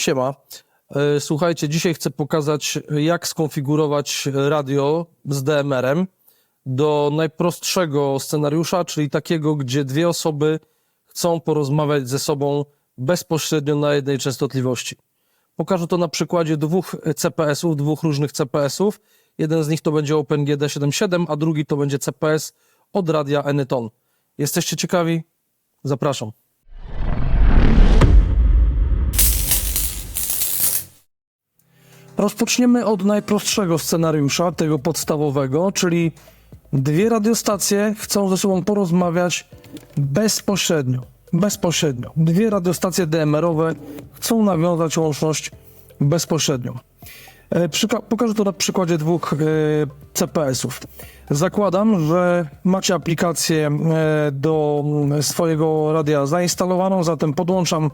Siema. E, Słuchajcie, dzisiaj chcę pokazać, jak skonfigurować radio z DMR-em do najprostszego scenariusza, czyli takiego, gdzie dwie osoby chcą porozmawiać ze sobą bezpośrednio na jednej częstotliwości. Pokażę to na przykładzie dwóch CPS-ów, dwóch różnych CPS-ów. Jeden z nich to będzie OpenGD77, a drugi to będzie CPS od radia Enyton. Jesteście ciekawi? Zapraszam. Rozpoczniemy od najprostszego scenariusza, tego podstawowego, czyli dwie radiostacje chcą ze sobą porozmawiać bezpośrednio. Bezpośrednio. Dwie radiostacje DMR-owe chcą nawiązać łączność bezpośrednią. E, Przyka- pokażę to na przykładzie dwóch e, CPS-ów. Zakładam, że macie aplikację e, do mm, swojego radia zainstalowaną, zatem podłączam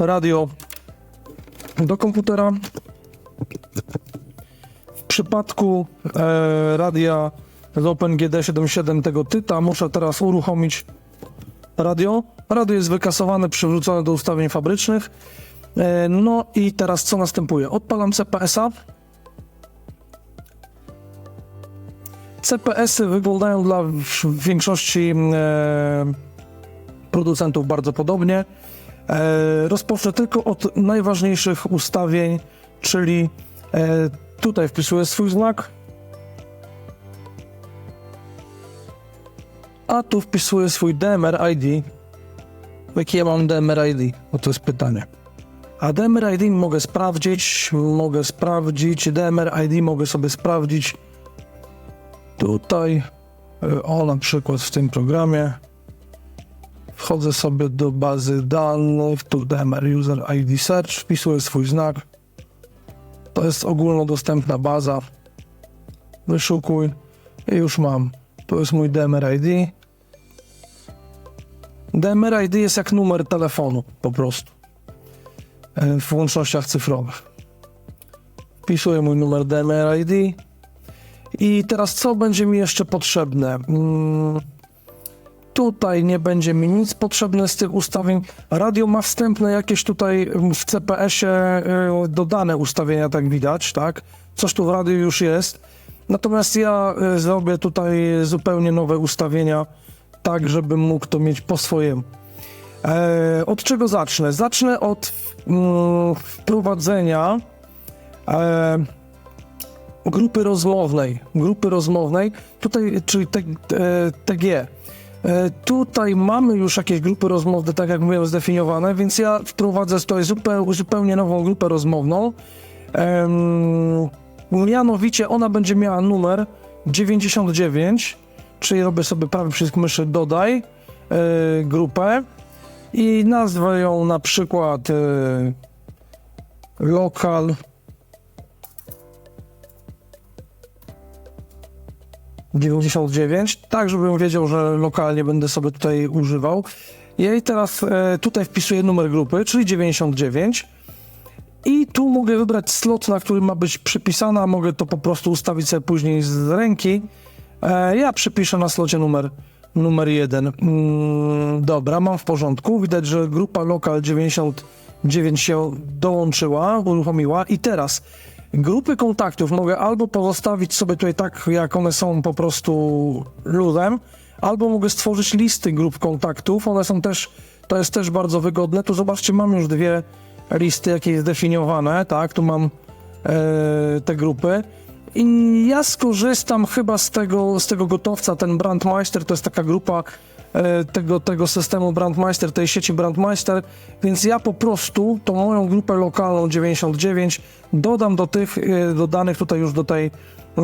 radio do komputera. W przypadku e, radia z OpenGD77 tego tyta muszę teraz uruchomić radio. Radio jest wykasowane, przywrócone do ustawień fabrycznych. E, no i teraz co następuje? Odpalam CPS-a. CPS-y wyglądają dla większości e, producentów bardzo podobnie. E, rozpocznę tylko od najważniejszych ustawień, czyli e, tutaj wpisuję swój znak, a tu wpisuję swój DMR ID. Jakie ja mam DMR ID? No to jest pytanie. A DMR ID mogę sprawdzić, mogę sprawdzić, DMR ID mogę sobie sprawdzić tutaj, e, o na przykład w tym programie. Wchodzę sobie do bazy danych, tu DMR User ID Search, wpisuję swój znak. To jest ogólnodostępna baza. Wyszukuj i już mam. To jest mój DMR ID. DMR ID jest jak numer telefonu po prostu e, w łącznościach cyfrowych. Wpisuję mój numer DMR ID. I teraz co będzie mi jeszcze potrzebne? Mm, Tutaj nie będzie mi nic potrzebne z tych ustawień. Radio ma wstępne jakieś tutaj w CPS-ie y, dodane ustawienia, tak widać, tak? Coś tu w radiu już jest. Natomiast ja y, zrobię tutaj zupełnie nowe ustawienia, tak żebym mógł to mieć po swojemu. E, od czego zacznę? Zacznę od mm, wprowadzenia e, grupy rozmownej. Grupy rozmownej, tutaj, czyli e, TG. E, tutaj mamy już jakieś grupy rozmowne, tak jak mówiłem, zdefiniowane, więc ja wprowadzę tutaj zupełnie nową grupę rozmowną. Mianowicie ona będzie miała numer 99, czyli robię sobie prawie przycisk myszy dodaj e, grupę i nazwę ją na przykład e, lokal 99, tak żebym wiedział, że lokalnie będę sobie tutaj używał. Ja i teraz e, tutaj wpisuję numer grupy, czyli 99. I tu mogę wybrać slot, na który ma być przypisana. Mogę to po prostu ustawić sobie później z ręki. E, ja przypiszę na slocie numer numer 1. Mm, dobra, mam w porządku. Widać, że grupa lokal 99 się dołączyła, uruchomiła. I teraz grupy kontaktów mogę albo pozostawić sobie tutaj tak, jak one są po prostu ludem, albo mogę stworzyć listy grup kontaktów. One są też, to jest też bardzo wygodne. Tu zobaczcie, mam już dwie listy jakieś zdefiniowane, tak, tu mam e, te grupy. I ja skorzystam chyba z tego, z tego gotowca, ten Brandmeister, to jest taka grupa tego, tego systemu Brandmeister, tej sieci Brandmeister, więc ja po prostu tą moją grupę lokalną 99 dodam do tych e, dodanych tutaj już do tej,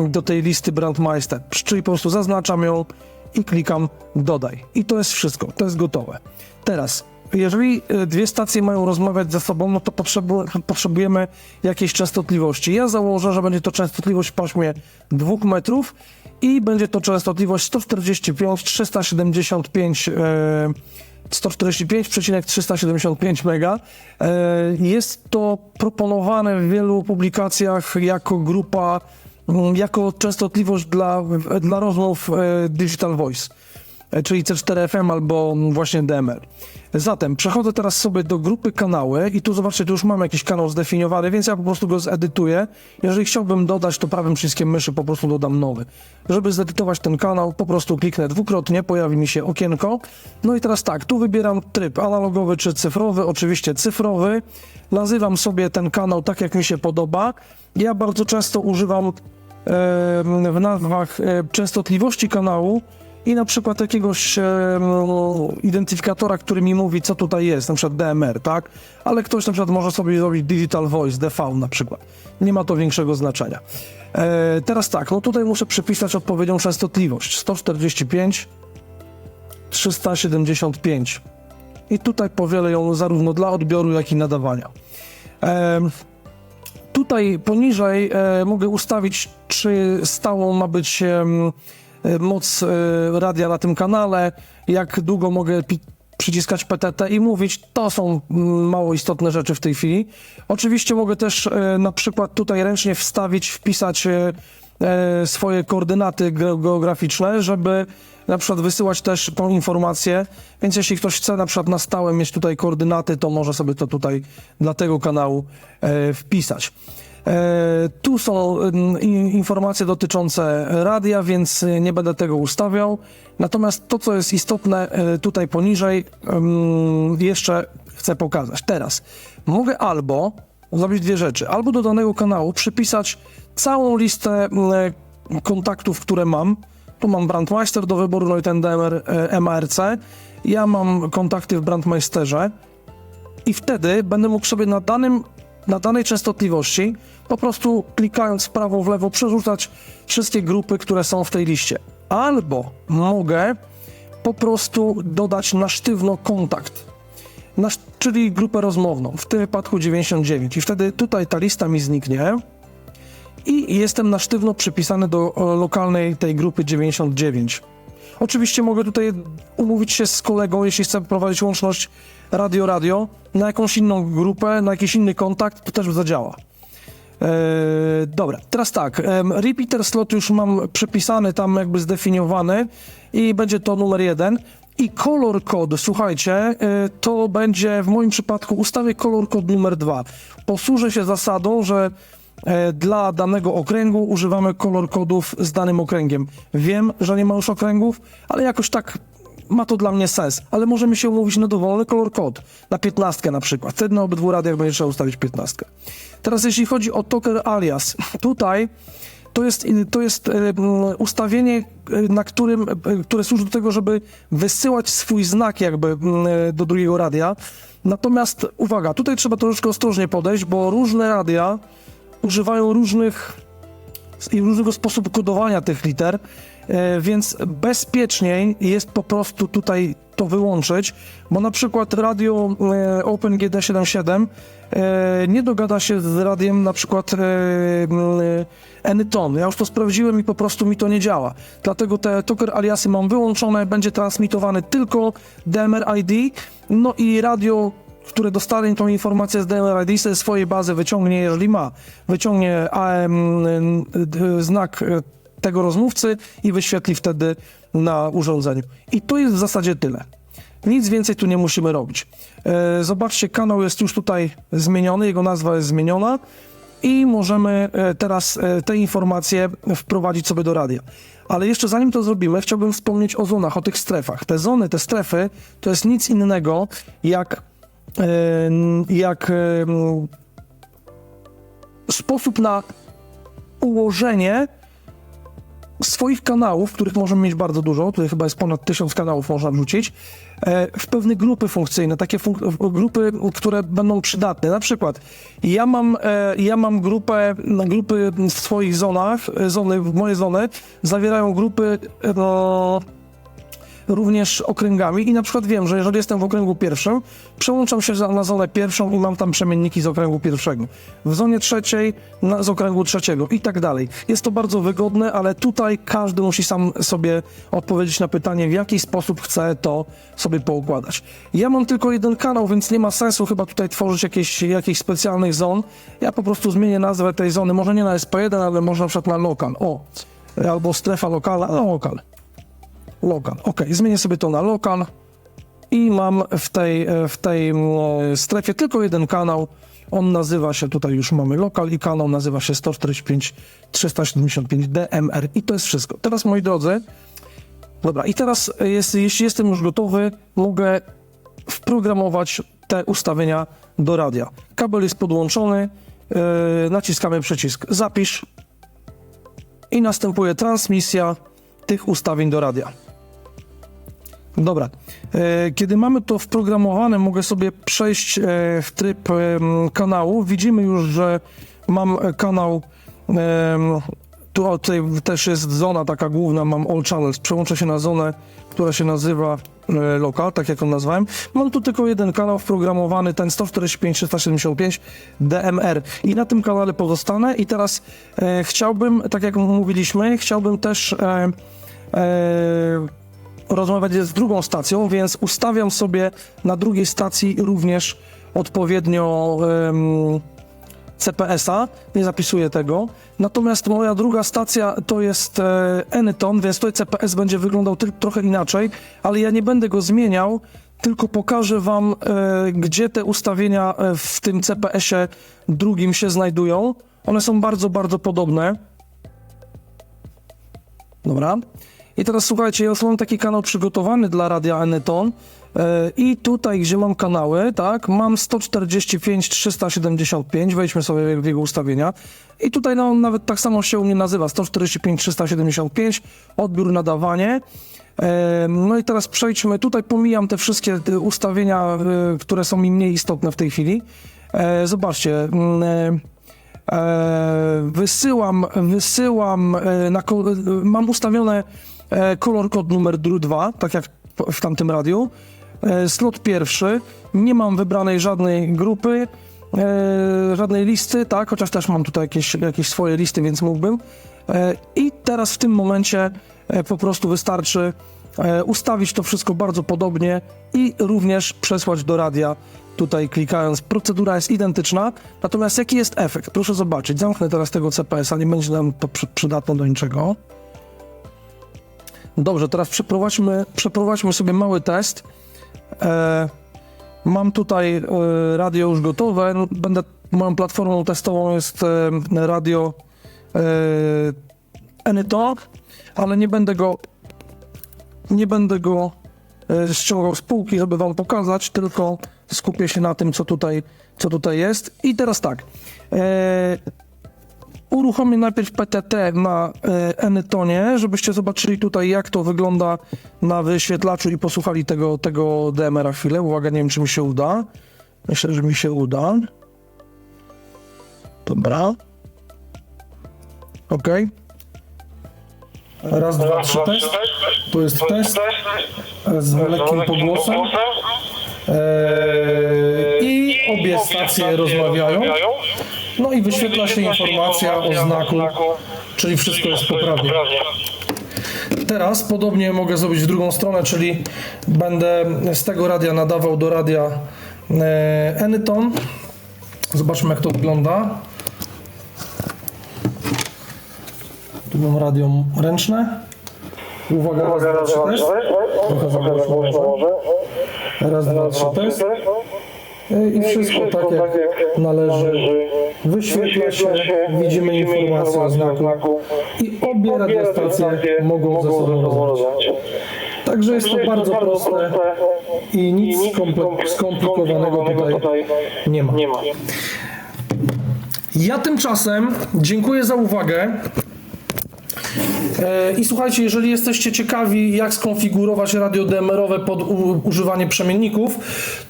do tej listy Brandmeister, czyli po prostu zaznaczam ją i klikam dodaj. I to jest wszystko, to jest gotowe. Teraz jeżeli e, dwie stacje mają rozmawiać ze sobą, no to potrzebu potrzebujemy jakiejś częstotliwości. Ja założę, że będzie to częstotliwość w paśmie 2 metrów i będzie to częstotliwość 145, 375, e, 145,375 mega. E, jest to proponowane w wielu publikacjach jako grupa, mm, jako częstotliwość dla, dla rozmów e, Digital Voice e, czyli C4FM albo właśnie DMR. Zatem przechodzę teraz sobie do grupy kanały i tu zobaczcie, tu już mam jakiś kanał zdefiniowany, więc ja po prostu go zedytuję. Jeżeli chciałbym dodać, to prawym przyciskiem myszy po prostu dodam nowy. Żeby zedytować ten kanał, po prostu kliknę dwukrotnie, pojawi mi się okienko. No i teraz tak, tu wybieram tryb analogowy czy cyfrowy, oczywiście cyfrowy. Nazywam sobie ten kanał tak, jak mi się podoba. Ja bardzo często używam w nazwach e, częstotliwości kanału i na przykład jakiegoś e, identyfikatora, który mi mówi, co tutaj jest, na przykład DMR, tak? Ale ktoś na przykład może sobie zrobić Digital Voice, DV na przykład. Nie ma to większego znaczenia. E, teraz tak, no tutaj muszę przypisać odpowiednią częstotliwość. 145, 375. I tutaj powielę ją zarówno dla odbioru, jak i nadawania. Em, Tutaj poniżej e, mogę ustawić, czy stałą ma być e, moc e, radia na tym kanale, jak długo mogę przyciskać PTT i mówić. To są mm, mało istotne rzeczy w tej chwili. Oczywiście mogę też e, na przykład tutaj ręcznie wstawić, wpisać swoje koordynaty ge- geograficzne, żeby na przykład wysyłać też tą informację, więc jeśli ktoś chce na przykład na stałe mieć tutaj koordynaty, to może sobie to tutaj dla tego kanału wpisać. E, tu są informacje dotyczące radia, więc e, nie będę tego ustawiał. Natomiast to, co jest istotne e, tutaj poniżej, jeszcze chcę pokazać. Teraz mogę albo zrobić dwie rzeczy. Albo do danego kanału przypisać całą listę kontaktów, które mam. Tu mam Brandmeister do wyboru, no DMR e, MARC. Ja mam kontakty w Brandmeisterze i wtedy będę mógł sobie na, danym, na danej częstotliwości po prostu klikając w prawo, w lewo przerzucać wszystkie grupy, które są w tej liście. Albo mogę po prostu dodać na sztywno kontakt, na, czyli grupę rozmowną, w tym wypadku 99. I wtedy tutaj ta lista mi zniknie i jestem na sztywno przypisany do e, lokalnej tej grupy 99. Oczywiście mogę tutaj umówić się z kolegą, jeśli chcę prowadzić łączność radio-radio, na jakąś inną grupę, na jakiś inny kontakt, to też zadziała. Eee, dobra, teraz tak, repeater slot już mam przypisany, tam jakby zdefiniowany i będzie to numer jeden. I kolor kod, słuchajcie, e, to będzie w moim przypadku ustawię kolor kod numer dwa. Posłużę się zasadą, że e, dla danego okręgu używamy kolor kodów z danym okręgiem. Wiem, że nie ma już okręgów, ale jakoś tak ma to dla mnie sens. Ale możemy się umówić na dowolny kolor kod, na 15 na przykład. Wtedy na obydwu radiach będzie trzeba ustawić 15. Teraz jeśli chodzi o Toker alias, tutaj to jest, to jest ustawienie, na którym, e, które służy do tego, żeby wysyłać swój znak jakby e, do drugiego radia. Natomiast uwaga, tutaj trzeba troszeczkę ostrożnie podejść, bo różne radia używają różnych i różnego sposobu kodowania tych liter, więc bezpieczniej jest po prostu tutaj to wyłączyć, bo na przykład radio e, OpenGD77 e, nie dogada się z radiem na przykład e, e, Anyton. Ja już to sprawdziłem i po prostu mi to nie działa. Dlatego te Toker aliasy mam wyłączone, będzie transmitowany tylko DMR ID, no i radio które dostanie tą informację z DMR ID ze swojej bazy wyciągnie, jeżeli ma, wyciągnie AM, znak e, tego rozmówcy i wyświetli wtedy na urządzeniu. I to jest w zasadzie tyle. Nic więcej tu nie musimy robić. E, Zobaczcie, kanał jest już tutaj zmieniony, jego nazwa jest zmieniona i możemy e, teraz e, te informacje wprowadzić sobie do radia. Ale jeszcze zanim to zrobimy, chciałbym wspomnieć o zonach, o tych strefach. Te zony, te strefy to jest nic innego jak, jak sposób na ułożenie swoich kanałów, których możemy mieć bardzo dużo, tutaj chyba jest ponad tysiąc kanałów można wrzucić, e, w pewne grupy funkcyjne, takie w- grupy, które będą przydatne. Na przykład ja mam, e, ja mam grupę, grupy w swoich zonach, e, zony, moje zony zawierają grupy e, no, również okręgami i na przykład wiem, że jeżeli jestem w okręgu pierwszym, przełączam się na zonę pierwszą i mam tam przemienniki z okręgu pierwszego. W zonie trzeciej na, z okręgu trzeciego i tak dalej. Jest to bardzo wygodne, ale tutaj każdy musi sam sobie odpowiedzieć na pytanie, w jaki sposób chce to sobie poukładać. Ja mam tylko jeden kanał, więc nie ma sensu chyba tutaj tworzyć jakichś, jakichś specjalnych zon. Ja po prostu zmienię nazwę tej zony, może nie na SP1, ale może na przykład na lokal. O, albo strefa lokala, no lokal. Lokal. Ok, zmienię sobie to na lokal i mam w tej, e, w tej mm, strefie tylko jeden kanał. On nazywa się, tutaj już mamy lokal i kanał nazywa się 145 375 DMR i to jest wszystko. Teraz moi drodzy, dobra i teraz e, jest, jeśli jestem już gotowy, mogę wprogramować te ustawienia do radia. Kabel jest podłączony, yy, naciskamy przycisk zapisz i następuje transmisja tych ustawień do radia. Dobra, e, kiedy mamy to wprogramowane, mogę sobie przejść e, w tryb kanału. Widzimy już, że mam e, kanał, tu tutaj też jest zona taka główna, mam all channels. Przełączę się na zonę, która się nazywa lokal, tak jak on nazwałem. Mam tu tylko jeden kanał wprogramowany, ten 145 375 DMR i na tym kanale pozostanę i teraz chciałbym, tak jak mówiliśmy, chciałbym też rozmawiać z drugą stacją, więc ustawiam sobie na drugiej stacji również odpowiednio em, CPS-a, nie zapisuję tego. Natomiast moja druga stacja to jest e, więc tutaj CPS będzie wyglądał trochę inaczej, ale ja nie będę go zmieniał, tylko pokażę wam, e, gdzie te ustawienia e, w tym CPS-ie drugim się znajdują. One są bardzo, bardzo podobne. Dobra. I teraz słuchajcie, ja mam taki kanał przygotowany dla Radia Eneton e, i tutaj, gdzie mam kanały, tak, mam 145 375, wejdźmy sobie w jego ustawienia i tutaj no, nawet tak samo się u mnie nazywa, 145 375, odbiór, nadawanie. E, No i teraz przejdźmy, tutaj pomijam te wszystkie te ustawienia, e, które są mi mniej istotne w tej chwili. E, Zobaczcie, mm, e, E, wysyłam, wysyłam, e, na, e, mam ustawione e, kolor kod numer 2, tak jak w tamtym radiu. E, slot pierwszy, nie mam wybranej żadnej grupy, e, żadnej listy, tak, chociaż też mam tutaj jakieś, jakieś swoje listy, więc mógłbym. E, I teraz w tym momencie e, po prostu wystarczy e, ustawić to wszystko bardzo podobnie i również przesłać do radia tutaj klikając. Procedura jest identyczna, natomiast jaki jest efekt? Proszę zobaczyć. Zamknę teraz tego CPS-a, nie będzie nam to przy, przydatne do niczego. Dobrze, teraz przeprowadźmy, przeprowadźmy sobie mały test. E, mam tutaj e, radio już gotowe. No, Będę, moją platformą testową jest e, radio e, ale nie będę go nie będę go e, ściągał z półki, żeby wam pokazać, tylko skupię się na tym, co tutaj, co tutaj jest. I teraz tak. E, uruchomię najpierw PTT na e, Anytonie, żebyście zobaczyli tutaj, jak to wygląda na wyświetlaczu i posłuchali tego, tego DMR-a chwilę. Uwaga, nie wiem, czy mi się uda. Myślę, że mi się uda. Dobra. Ok. Raz, dwa, trzy, test. Tu jest test z lekkim pogłosem. Eee, I obie stacje rozmawiają. No i wyświetla się informacja o znaku, czyli wszystko jest poprawnie. Teraz podobnie mogę zrobić w drugą stronę, czyli będę z tego radia nadawał do radia e, Anyton. Zobaczmy jak to wygląda. Tu mam radio ręczne. Uwaga, raz, dwa, trzy, test. Może. Raz, dwa, trzy, test. E, I wszystko tak jak należy. Wyświetla się, widzimy informację o znaku i obie radiostacje mogą ze sobą rozmawiać. Także jest to bardzo proste i nic skomplikowanego tutaj nie ma. Ja tymczasem dziękuję za uwagę. E, I słuchajcie, jeżeli jesteście ciekawi, jak skonfigurować radio DMR-owe pod używanie przemienników,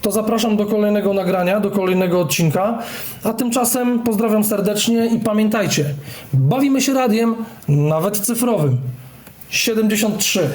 to zapraszam do kolejnego nagrania, do kolejnego odcinka. A tymczasem pozdrawiam serdecznie i pamiętajcie, bawimy się radiem, nawet cyfrowym. 73.